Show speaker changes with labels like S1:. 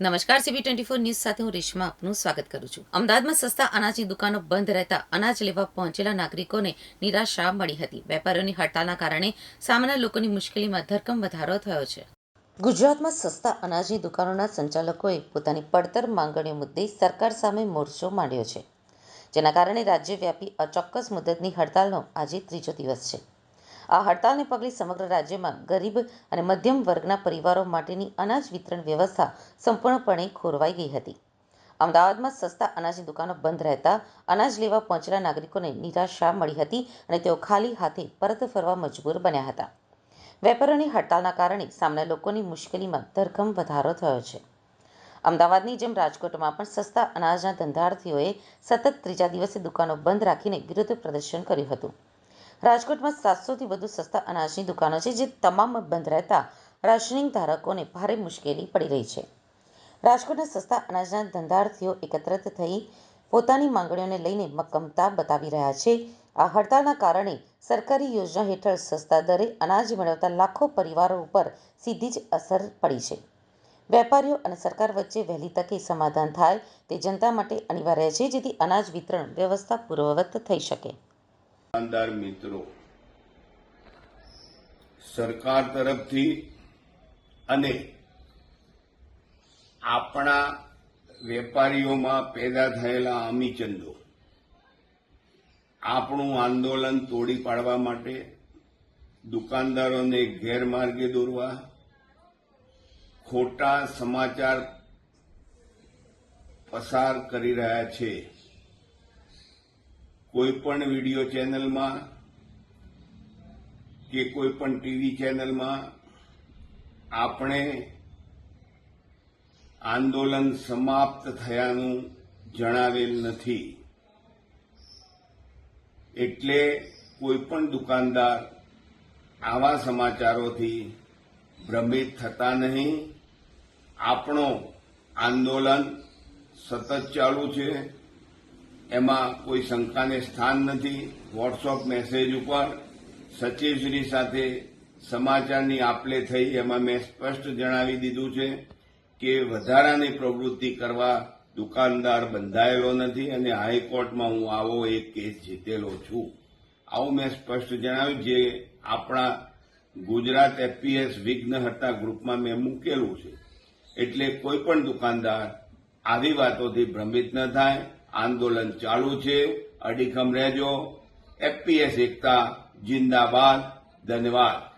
S1: નમસ્કાર CB twenty four news સાથે હું રેશમા આપનું સ્વાગત કરું છું. અમદાવાદમાં સસ્તા અનાજની દુકાનો બંધ રહેતા અનાજ લેવા પહોંચેલા નાગરિકોને નિરાશા મળી હતી. વેપારીઓની હડતાલના કારણે સામાન્ય લોકોની મુશ્કેલીમાં ધરકમ વધારો થયો છે. ગુજરાતમાં સસ્તા અનાજની દુકાનોના સંચાલકોએ પોતાની પડતર માંગણીઓ મુદ્દે સરકાર સામે મોરચો માંડ્યો છે. જેના કારણે રાજ્યવ્યાપી અચોક્કસ મુદતની હડતાલનો આજે ત્રીજો દિવસ છે. આ હડતાલને પગલે સમગ્ર રાજ્યમાં ગરીબ અને મધ્યમ વર્ગના પરિવારો માટેની અનાજ વિતરણ વ્યવસ્થા સંપૂર્ણપણે ખોરવાઈ ગઈ હતી. અમદાવાદમાં સસ્તા અનાજની દુકાનો બંધ રહેતા અનાજ લેવા પહોંચેલા નાગરિકોને નિરાશા મળી હતી અને તેઓ ખાલી હાથે પરત ફરવા મજબૂર બન્યા હતા. વેપારીઓની હડતાલના કારણે સામાન્ય લોકોની મુશ્કેલીમાં ધરખમ વધારો થયો છે. અમદાવાદની જેમ રાજકોટમાં પણ સસ્તા અનાજના ધંધાર્થીઓએ સતત ત્રીજા દિવસે દુકાનો બંધ રાખીને વિરોધ પ્રદર્શન કર્યું હતું. રાજકોટમાં સાતસોથી વધુ સસ્તા અનાજની દુકાનો છે, જે તમામ બંધ રહેતા રાશનિંગ ધારકોને ભારે મુશ્કેલી પડી રહી છે. રાજકોટના સસ્તા અનાજના ધંધાર્થીઓ એકત્રિત થઈ પોતાની માંગણીઓને લઈને મક્કમતા બતાવી રહ્યા છે. આ હડતાલના કારણે સરકારી યોજના હેઠળ સસ્તા દરે અનાજ મેળવતા લાખો પરિવારો ઉપર સીધી જ અસર પડી છે. વેપારીઓ અને સરકાર વચ્ચે વહેલી તકે સમાધાન થાય તે જનતા માટે અનિવાર્ય છે, જેથી અનાજ વિતરણ વ્યવસ્થા પૂર્વવત થઈ શકે.
S2: દુકાનદાર મિત્રો, સરકાર તરફથી અને આપણા વેપારીઓમાં પેદા થયેલા અમીચંદો, આપણું આંદોલન તોડી પાડવા માટે દુકાનદારોને ગેરમાર્ગે દોરવા, ખોટા સમાચાર પસાર કરી રહ્યા છે. કોઈ પણ વીડિયો ચેનલમાં કે કોઈ પણ ટીવી ચેનલમાં આપણે આંદોલન સમાપ્ત થયાનું જણાવેલ નથી. એટલે કોઈ પણ દુકાનદાર આવા સમાચારોથી ભ્રમિત થતા નહીં. આપણો આંદોલન સતત ચાલુ છે. એમાં કોઈ શંકાને સ્થાન નથી. વોટ્સઅપ મેસેજ ઉપર સચિવશ્રી સાથે સમાચારની આપલે થઈ એમાં મેં સ્પષ્ટ જણાવી દીધું છે કે વધારાની પ્રવૃત્તિ કરવા દુકાનદાર બંધાયેલો નથી અને હાઈકોર્ટમાં હું આવો એક કેસ જીતેલો છું. આવું મેં સ્પષ્ટ જણાવ્યું જે આપણા ગુજરાત એફપીએસ વિઘ્નહર્તા ગ્રુપમાં મેં મૂકેલું છે. એટલે કોઈ પણ દુકાનદાર આવી વાતોથી ભ્રમિત ન થાય. આંદોલન ચાલુ છે. અડીખમ રહેજો. એફપીએસ એકતા જિંદાબાદ ધન્યવાદ.